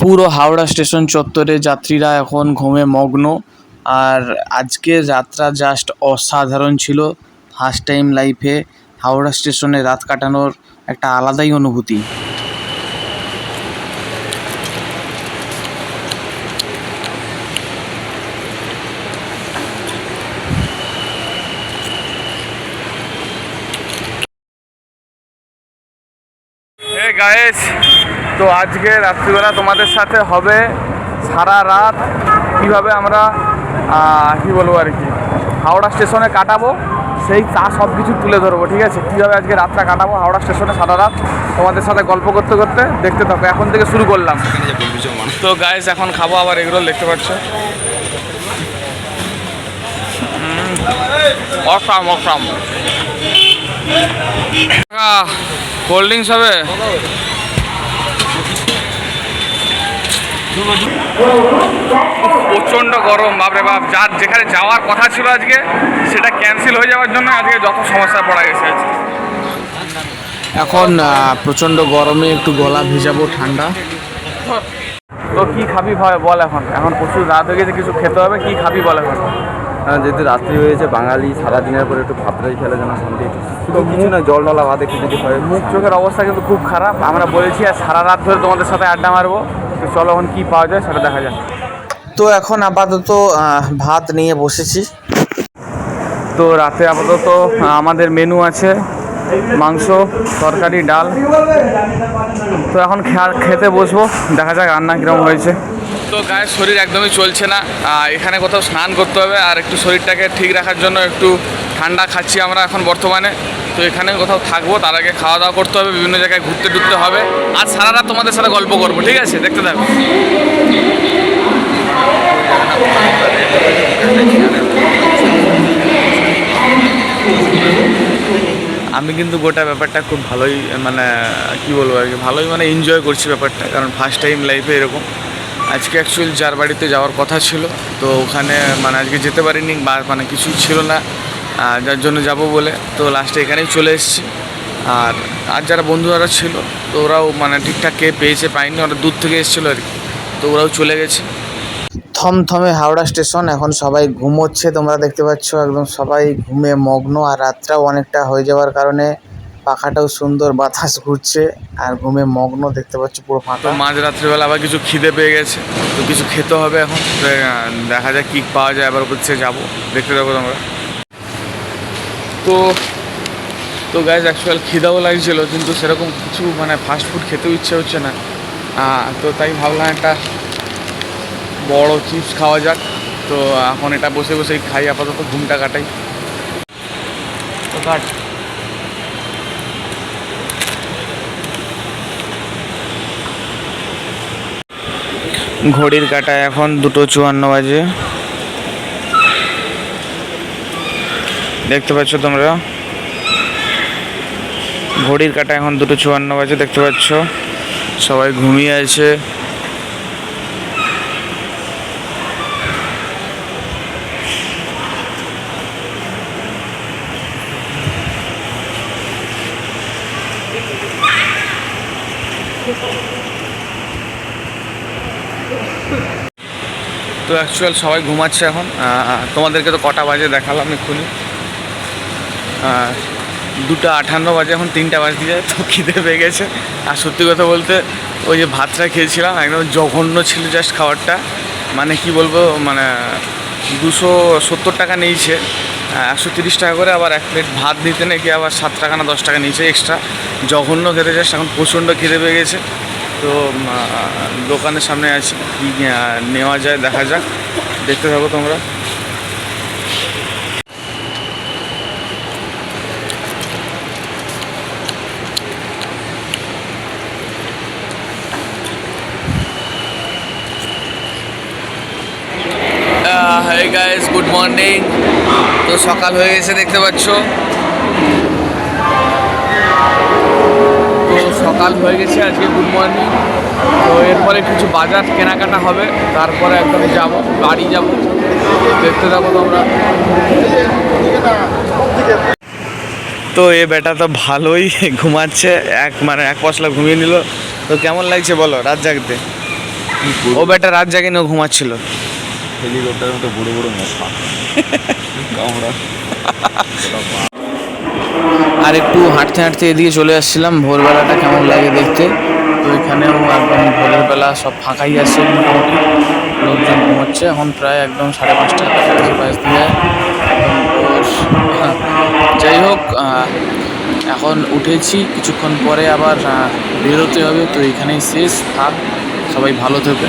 পুরো হাওড়া স্টেশন চত্বরে যাত্রীরা এখন ঘুমে মগ্ন। আর আজকের যাত্রা জাস্ট অসাধারণ ছিল। ফার্স্ট টাইম লাইফে হাওড়া স্টেশনে রাত কাটানোর একটা আলাদাই অনুভূতি। গায়েস তো আজকে রাত্রিবেলা তোমাদের সাথে হবে সারা রাত কীভাবে আমরা কি বলব আর কি, হাওড়া স্টেশনে কাটাবো, সেই তা সব কিছু তুলে ধরবো, ঠিক আছে? কীভাবে আজকে রাতটা কাটাবো হাওড়া স্টেশনে সারা রাত? তোমাদের সাথে গল্প করতে করতে দেখতে থাকো। এখন থেকে শুরু করলাম। তো গায়েস এখন খাব আবার এগুলো দেখতে পাচ্ছ? অসাম অসাম কোল্ড ড্রিঙ্কস হবে? প্রচণ্ড গরম বাপরে বাপ। যার যেখানে যাওয়ার কথা ছিল আজকে সেটা ক্যান্সেল হয়ে যাওয়ার জন্য আজকে যত সমস্যা পড়া গেছে আজকে। এখন প্রচণ্ড গরমে একটু গলা ভিজাবো ঠান্ডা। তো কি খাবি ভাই বল এখন। এখন প্রচুর রাত হয়ে গেছে কিছু খেতে হবে? কি খাবি বল এখন? হ্যাঁ, যেহেতু রাত্রি হয়েছে বাঙালি সারাদিনের পরে একটু ভাতটাই খেলে যেন শান্তি। শুধু কিছু না জল ঢালা ভাত একটু যদি হয়। মুখ চোখের অবস্থা কিন্তু খুব খারাপ। আমরা বলেছি আর সারা রাত ধরে তোমাদের সাথে আড্ডা মারবো। তো চলো এখন কি পাওয়া যায় সেটা দেখা যাক। তো এখন আপাতত ভাত নিয়ে বসেছি। তো রাতে আপাতত আমাদের মেনু আছে মাংস তরকারি ডাল। তো এখন খেতে বসবো দেখা যাক রান্না কীরকম হয়েছে। তো গায়ের শরীর একদমই চলছে না। এখানে কোথাও স্নান করতে হবে আর একটু শরীরটাকে ঠিক রাখার জন্য একটু ঠান্ডা খাচ্ছি আমরা এখন বর্তমানে। তো এখানে কোথাও থাকব, তার আগে খাওয়া দাওয়া করতে হবে, বিভিন্ন জায়গায় ঘুরতে টুরতে হবে। আর সারা রাত তোমাদের সাথে গল্প করব, ঠিক আছে? দেখতে থাকো। আমি কিন্তু গোটা ব্যাপারটা খুব ভালোই মানে কি বলব আর কি, ভালোই মানে এনজয় করছি ব্যাপারটা, কারণ ফার্স্ট টাইম লাইফে এরকম। আজকে অ্যাকচুয়ালি যার বাড়িতে যাওয়ার কথা ছিল, তো ওখানে মানে আজকে যেতে পারিনি, বা মানে কিছুই ছিল না। যার জন্য যাব বলে তো লাস্টে এখানেই চলে এসেছি। আর আর যারা বন্ধুরা ছিল তো ওরাও মানে ঠিকঠাক কে পেয়েছে পায়নি ওরা দূর থেকে এসেছিল আর কি। তো ওরাও চলে গেছে। থমথমে হাওড়া স্টেশন এখন সবাই ঘুমোচ্ছে তোমরা দেখতে পাচ্ছ একদম সবাই ঘুমে মগ্ন আর রাতটাও অনেকটা হয়ে যাওয়ার কারণে পাখাটাও সুন্দর বাতাস ঘুরছে আর ঘুমে মগ্ন দেখতে পাচ্ছ পুরো ফাঁকা। মাঝ রাত্রিবেলা আবার কিছু খিদে পেয়ে গেছে তো কিছু খেতে হবে এখন দেখা যাক কী পাওয়া যায় আবার হচ্ছে যাব দেখতে যাব তোমরা। তো তো গ্যাস অ্যাকচুয়াল খিদাও লাগছিল, কিন্তু সেরকম কিছু মানে ফাস্ট ফুড খেতেও ইচ্ছে হচ্ছে না। তো তাই ভাবলাম একটা বড় চিপস খাওয়া যাক। তো এখন এটা বসে বসেই খাই, আপাতত ঘুমটা কাটাই। কাট। ঘড়ির কাটায় এখন দুটো চুয়ান্ন বাজে। দেখতে পাচ্ছ তোমরা? ঘড়ির কাটা এখন দুটো চুয়ান্ন বাজে, দেখতে পাচ্ছ? সবাই ঘুমিয়ে আছে। তো অ্যাকচুয়াল সবাই ঘুমাচ্ছে এখন। তোমাদেরকে তো কটা বাজে দেখালাম এক্ষুনি। দুটো আঠান্ন বাজে, এখন তিনটা বাজতে যায়, তো খিদে পেয়ে গেছে আর সত্যি কথা বলতে, ওই যে ভাতটা খেয়েছিলাম, একদম জঘন্য ছিল জাস্ট খাবারটা। মানে কি বলব মানে দুশো সত্তর টাকা নিয়েছে একশো তিরিশ টাকা করে আবার এক প্লেট ভাত নিতে নাকি আবার সাত টাকা না দশ টাকা নিয়েছে এক্সট্রা জঘন্য খেতে জাস্ট এখন প্রচণ্ড খিদে পেয়ে গেছে তো দোকানের সামনে আছি, কী নেওয়া যায়, দেখা যাক। দেখতে থাকো তোমরা। গাইস গুড মর্নিং তো সকাল হয়ে গেছে, দেখতে পাচ্ছ। তো সকাল হয়ে গেছে আজকে গুড মর্নিং তো এরপরে কিছু বাজার কেনাকাটা হবে, তারপরে একদম যাব বাড়ি যাব, দেখতে যাব তোমরা। তো এ বেটা তো ভালোই ঘুমাচ্ছে, এক মানে এক পশলা ঘুমিয়ে নিল। তো কেমন লাগছে বলো, রাত জাগতে? ও বেটা রাত জাগে নিয়ে ঘুমাচ্ছিল। হেলিকপ্টারের মতো বড় বড় মশা। কামড়া। আর একটু হাঁটতে হাঁটতে এদিকে চলে আসছিলাম, ভোরবেলাটা কেমন লাগে দেখতে। তো এখানেও একদম ভোরের বেলা সব ফাঁকাই আছে মোটামুটি। লোকজন ঘুমোচ্ছে, এখন প্রায় একদম সাড়ে পাঁচটা কাছাকাছি বাজতে যায়। যাই হোক এখন উঠেছি, কিছুক্ষণ পরে আবার বেরোতে হবে। তো এখানেই শেষ, থাক, সবাই ভালো থাকবে